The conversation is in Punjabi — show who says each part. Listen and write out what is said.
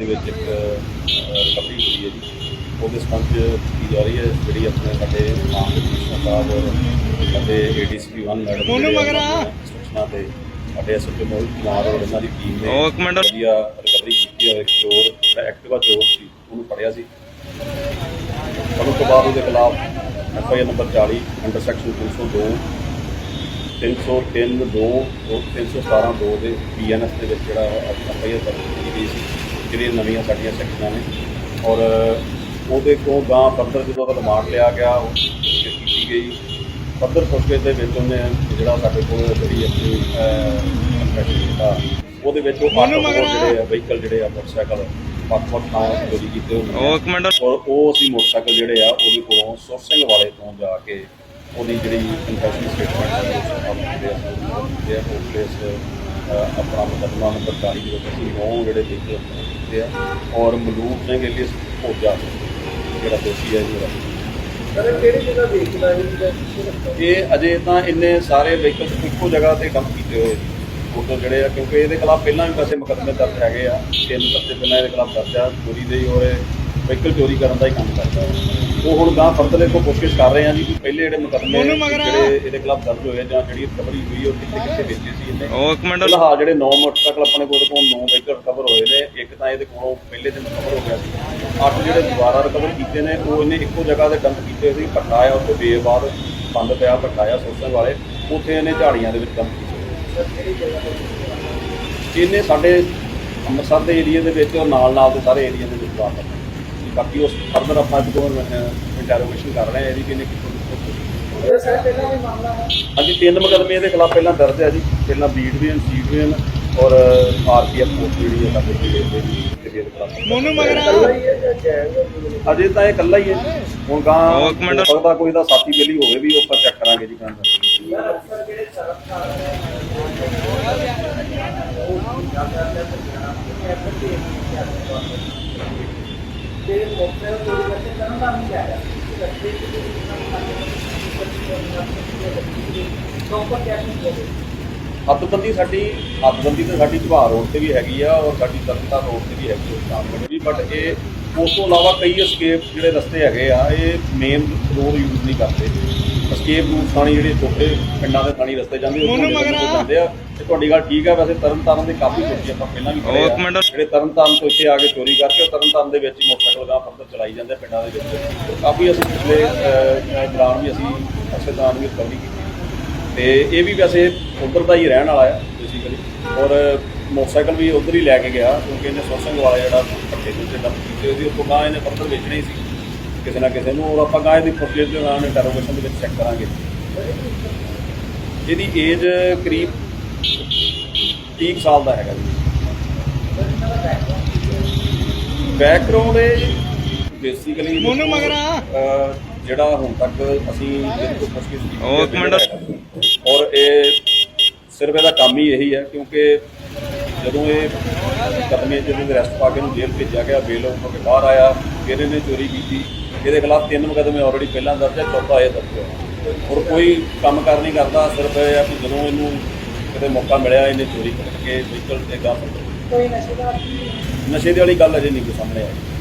Speaker 1: ਦੇ ਵਿੱਚ ਇੱਕ ਰਿਕਵਰੀ ਹੋਈ ਹੈ ਜੀ ਉਹਦੇ ਸੰਬੰਧ 'ਚ ਕੀਤੀ ਜਾ ਰਹੀ ਹੈ ਜਿਹੜੀ ਆਪਣੇ ਸਾਡੇ ਮਾਨ ਕਮਿਸ਼ਨਰ ਸਾਹਿਬ ਔਰ ਸਾਡੇ ਏਡੀਸੀਪੀ 1 ਮੈਡਮ
Speaker 2: ਮੋਨੂ ਮਗਰਾ।
Speaker 1: ਸੂਚਨਾ ਤੇ ਸਾਡੇ ਐਸਪੀ ਮੋਹਿਤ ਕੁਮਾਰ ਔਰ ਇਹਨਾਂ ਦੀ ਟੀਮ ਨੇ
Speaker 3: ਉਹ ਮਿੰਟ।
Speaker 1: ਵਧੀਆ ਰਿਕਵਰੀ ਕੀਤੀ ਹੈ ਇੱਕ ਚੋਰ ਜਿਹੜਾ ਐਕਟਿਵਾ ਚੋਰ ਸੀ ਉਹਨੂੰ ਫੜਿਆ ਸੀ ਫੜਨ ਤੋਂ ਬਾਅਦ ਉਹਦੇ ਖਿਲਾਫ F I R number 40 under section 302 303 2 317 2 ਦੇ ਬੀਐਨਐਸ ਦੇ ਵਿੱਚ ਜਿਹੜਾ ਐਫ ਆਈ ਆਰ ਦਰਜ ਕੀਤੀ ਗਈ ਸੀ ਜਿਹੜੀਆਂ ਨਵੀਆਂ ਸਾਡੀਆਂ ਸੈਕਸ਼ਨਾਂ ਨੇ। ਔਰ ਉਹਦੇ ਕੋਲ ਗਾਂ ਫਰਦਰ ਜਦੋਂ ਉਹਦਾ ਰਿਮਾਂਡ ਲਿਆ ਗਿਆ ਉਹ ਕੀਤੀ ਗਈ। ਫਰਦਰ ਪੁੱਛਗਿੱਛ ਦੇ ਵਿੱਚ ਉਹਨੇ ਜਿਹੜਾ ਸਾਡੇ ਕੋਲ ਜਿਹੜੀ ਆਪਣੀ ਉਹਦੇ ਵਿੱਚ ਉਹ
Speaker 2: ਮਗਰਾ।
Speaker 1: ਜਿਹੜੇ ਆ ਵਹੀਕਲ ਜਿਹੜੇ ਆ ਮੋਟਰਸਾਈਕਲ ਵੱਖ-ਵੱਖ ਥਾਂ ਚੋਰੀ ਕੀਤੇ ਹੋਏ ਨੇ।
Speaker 3: ਉਹ ਇੱਕ ਮਿੰਟ।
Speaker 1: ਔਰ ਉਹ ਅਸੀਂ ਮੋਟਰਸਾਈਕਲ ਜਿਹੜੇ ਆ ਉਹਦੇ ਕੋਲੋਂ ਸੋਰਸਿੰਗ ਵਾਲੇ ਤੋਂ ਜਾ ਕੇ ਉਹਦੀ ਜਿਹੜੀ ਕਨਫੈਸ਼ਨ ਸਟੇਟਮੈਂਟ ਹੈ ਉਹ ਸਭ ਜਿਹੜੇ ਆ। ਉਹ ਦੇ ਕੇਸ ਆਪਣਾ ਮੁਕੱਦਮਾ ਨੰਬਰ 40 ਦੇ ਵਿੱਚ ਨੌ ਜਿਹੜੇ ਦੇਖੇ ਕੀਤੇ ਆ ਔਰ ਮਲੂਕ ਸਿੰਘ ਇਲੀਸ ਭੋਜਾ ਜਿਹੜਾ ਦੋਸ਼ੀ ਹੈ ਜਿਹੜਾ
Speaker 4: ਸਰ ਕਿਹੜੀ ਜਗ੍ਹਾ ਵੇਚਦਾ ਜੀ?
Speaker 1: ਇਹ ਅਜੇ ਤਾਂ ਇੰਨੇ ਸਾਰੇ ਵਹੀਕਲ ਇੱਕੋ ਜਗ੍ਹਾ ਤੇ ਡੰਪ ਕੀਤੇ ਹੋਏ ਫੋਟੋ ਜਿਹੜੇ ਆ ਕਿਉਂਕਿ ਇਹਦੇ ਖਿਲਾਫ ਪਹਿਲਾਂ ਵੀ ਵੈਸੇ ਮੁਕੱਦਮੇ ਦਰਜ ਹੈਗੇ ਆ। ਤਿੰਨ ਹਫ਼ਤੇ ਪਹਿਲਾਂ ਇਹਦੇ ਖਿਲਾਫ ਦਰਜ ਆ ਚੋਰੀ ਦੇ ਹੀ ਔਰ ਵਹੀਕਲ ਚੋਰੀ ਕਰਨ ਦਾ ਹੀ ਕੰਮ ਕਰਦਾ ਉਹ ਹੁਣ ਗਾਂ ਫਰਦਰ ਕੋ ਕੋਸ਼ਿਸ਼ ਕਰ ਰਹੇ ਆ ਜੀ ਕਿ ਪਹਿਲੇ ਜਿਹੜੇ ਮੁਕੱਦਮੇ। ਜਿਹੜੇ ਇਹਦੇ ਖਿਲਾਫ ਦਰਜ ਹੋਏ ਜਾਂ ਜਿਹੜੀ ਰਿਕਵਰੀ ਹੋਈ ਉਹ ਕਿੱਥੇ ਕਿੱਥੇ ਵੇਚੇ ਸੀ ਇਹਨੇ।
Speaker 3: ਉਹ ਇੱਕ ਮਿੰਟ।
Speaker 1: ਫਿਲਹਾਲ ਜਿਹੜੇ 9 ਮੋਟਰਸਾਈਕਲ ਆਪਣੇ ਕੋਲ ਕੋਲ 9 ਵਹੀਕਲ ਰਿਕਵਰ ਹੋਏ ਨੇ ਇੱਕ ਤਾਂ ਇਹਦੇ ਕੋਲੋਂ ਪਹਿਲੇ ਦਿਨ ਰਿਕਵਰ ਹੋ ਗਿਆ ਸੀ। ਅੱਠ ਜਿਹੜੇ ਦੁਬਾਰਾ ਰਿਕਵਰ ਕੀਤੇ ਨੇ ਉਹ ਇਹਨੇ ਇੱਕੋ ਜਗ੍ਹਾ ਤੇ ਡੰਪ ਕੀਤੇ ਸੀ ਭੱਠਾ ਆ ਉੱਥੇ ਬੇਬਾਦ ਬੰਦ ਪਿਆ ਭੱਠਾ ਆ ਸੋਸਣ ਵਾਲੇ ਉੱਥੇ ਇਹਨੇ ਝਾੜੀਆਂ ਦੇ ਵਿੱਚ ਡੰਪ ਕੀਤੇ ਇਹਨੇ ਸਾਡੇ ਅੰਮ੍ਰਿਤਸਰ ਦੇ ਏਰੀਆ ਦੇ ਵਿੱਚ ਔਰ ਨਾਲ ਨਾਲ ਦੇ ਸਾਰੇ ਏਰੀਆ ਦੇ ਵਿੱਚ ਵਾਪਰ ਬਾਕੀ ਉਸ ਫਰਦਰ ਆਪਾਂ ਕੋਲ ਇੰਟਰੋਗੇਸ਼ਨ ਕਰ ਰਹੇ ਹਾਂ ਇਹਦੀ ਕਿ ਇਹਨੇ ਕਿੱਥੋਂ
Speaker 4: ਇਹ ਸਰ ਪਹਿਲਾਂ ਵੀ ਮਾਮਲਾ ਹੈ
Speaker 1: ਹਾਂਜੀ ਤਿੰਨ ਮੁਕੱਦਮੇ ਇਹਦੇ ਖਿਲਾਫ ਪਹਿਲਾਂ ਦਰਜ ਹੈ ਜੀ ਪਹਿਲਾਂ ਬੀਟ ਵੀ ਸੀਟ ਵੀ ਔਰ ਆਰਪੀਐਫ ਪੋਸਟ ਜਿਹੜੀ ਹੈ ਸਾਡੇ ਕੋਲ ਇਹਦੇ ਜਿਹੜੀ
Speaker 2: ਮੋਨੂ ਮਗਰਾ
Speaker 1: ਅਜੇ ਤਾਂ ਇਹ ਇਕੱਲਾ ਹੀ ਹੈ ਜੀ। ਹੁਣ ਗਾਂ ਸਕਦਾ ਕੋਈ ਦਾ ਸਾਥੀ ਬੇਲੀ ਹੋਵੇ ਵੀ ਉਹ ਆਪਾਂ ਚੈੱਕ ਕਰਾਂਗੇ ਜੀ ਗਾਂ ਦਾ ਹੱਦਬੰਦੀ ਸਾਡੀ, ਹੱਦਬੰਦੀ ਤੇ ਸਾਡੀ ਝਵਾਰ ਰੋਡ ਤੇ ਵੀ ਹੈਗੀ ਆ ਔਰ ਸਾਡੀ ਤਰਨਤਾਰਨ ਰੋਡ ਤੇ ਵੀ ਹੈਗੀ ਆ ਕੰਮ ਵੀ ਬਟ ਇਹ ਉਸ ਤੋਂ ਇਲਾਵਾ ਕਈ escape ਜਿਹੜੇ ਰਸਤੇ ਹੈਗੇ ਆ, ਇਹ ਮੇਨ ਰੋਡ ਯੂਜ਼ ਨਹੀਂ ਕਰਦੇ। ਰੂਟ ਥਾਣੀ ਜਿਹੜੇ ਛੋਟੇ ਪਿੰਡਾਂ ਦੇ ਥਾਣੀ ਰਸਤੇ ਜਾਂਦੇ ਦੇ
Speaker 2: ਮਗਰਾ।
Speaker 1: ਜਾਂਦੇ ਆ। ਤੇ ਤੁਹਾਡੀ ਗੱਲ ਠੀਕ ਆ ਵੈਸੇ ਤਰਨਤਾਰਨ ਦੇ ਕਾਫੀ ਚੋਰੀ ਆਪਾਂ ਪਹਿਲਾਂ ਵੀ ਕਰੇ
Speaker 3: ਉਹ
Speaker 1: ਆ
Speaker 3: ਇੱਕ ਮਿੰਟ।
Speaker 1: ਜਿਹੜੇ ਤਰਨਤਾਰਨ ਤੋਂ ਇੱਥੇ ਆ ਕੇ ਚੋਰੀ ਕਰਕੇ ਉਹ ਤਰਨਤਾਰਨ ਦੇ ਵਿੱਚ ਹੀ ਮੋਟਰਸਾਈਕਲ ਗਾਂ ਫਰਦਰ ਚਲਾਈ ਜਾਂਦੇ ਆ ਪਿੰਡਾਂ ਦੇ ਵਿੱਚ। ਕਾਫੀ ਅਸੀਂ ਪਿਛਲੇ ਦੌਰਾਨ ਵੀ ਅਸੀਂ ਅਕਸਰ ਦੌਰਾਨ ਵੀ ਰਿਕਵਰੀ ਕੀਤੀ। ਤੇ ਇਹ ਵੀ ਵੈਸੇ ਉਧਰ ਦਾ ਹੀ ਰਹਿਣ ਵਾਲਾ ਹੈ ਬੇਸਿਕਲੀ ਔਰ ਮੋਟਰਸਾਈਕਲ ਵੀ ਉਧਰ ਹੀ ਲੈ ਕੇ ਗਿਆ ਕਿਉਂਕਿ ਇਹਨੇ ਸੋਸੰਗ ਵਾਲਾ ਜਿਹੜਾ ਪੱਟੇ ਦੇ ਉੱਤੇ ਡੰਪ ਕੀਤੇ ਉਹਦੀ ਉੱਪਰ ਗਾਂ ਇਹਨੇ ਫਰਦਰ ਵੇਚਣੀ ਹੀ ਸੀ। ਕਿਸੇ ਨਾ ਕਿਸੇ ਨੂੰ ਔਰ ਆਪਾਂ ਗਾਂ ਦੀ ਫੁਟੇਜ ਦੇ ਨਾਲ ਇੰਟਰੋਗੇਸ਼ਨ ਦੇ ਵਿੱਚ ਚੈੱਕ ਕਰਾਂਗੇ ਇਹਦੀ ਏਜ ਕਰੀਬ 30 ਕੁ ਸਾਲ ਦਾ ਹੈਗਾ ਜੀ ਬੈਕਗ੍ਰਾਉਂਡ ਇਹ ਬੇਸਿਕਲੀ
Speaker 2: ਮੋਨੂ ਮਗਰਾ।
Speaker 1: ਜਿਹੜਾ ਹੁਣ ਤੱਕ ਅਸੀਂ ਹੈ,
Speaker 3: ਮਿੰਟ।
Speaker 1: ਹੈਗਾ। ਔਰ ਇਹ ਸਿਰਫ ਇਹਦਾ ਕੰਮ ਹੀ ਇਹੀ ਹੈ ਕਿਉਂਕਿ ਜਦੋਂ ਇਹ ਕਦਮੇ ਜਿਹਦੇ ਦੇ ਅਰੈਸਟ ਪਾ ਕੇ ਨੂੰ ਜੇਲ੍ਹ ਭੇਜਿਆ ਗਿਆ ਬੇਲ ਹੋ ਕੇ ਬਾਹਰ ਆਇਆ ਫਿਰ ਇਹਨੇ ਚੋਰੀ ਕੀਤੀ ਇਹਦੇ ਖਿਲਾਫ ਤਿੰਨ ਮੁਕੱਦਮੇ ਆਲਰੇਡੀ ਪਹਿਲਾਂ ਦਰਜ ਹੈ ਚੌਥਾ ਇਹ ਦਰਜ ਹੈ ਔਰ ਕੋਈ ਕੰਮ ਕਰ ਨਹੀਂ ਕਰਦਾ ਸਿਰਫ ਇਹ ਹੈ ਕਿ ਜਦੋਂ ਇਹਨੂੰ ਕਿਤੇ ਮੌਕਾ ਮਿਲਿਆ ਇਹਨੇ ਚੋਰੀ ਕਰਕੇ ਵਹੀਕਲ ਤੇ ਗਾ
Speaker 4: ਕੋਈ ਨਸ਼ੇ ਦਾ
Speaker 1: ਨਸ਼ੇ ਦੀ ਵਾਲੀ ਗੱਲ ਅਜੇ ਨਹੀਂ ਕੋਈ ਸਾਹਮਣੇ ਆਈ।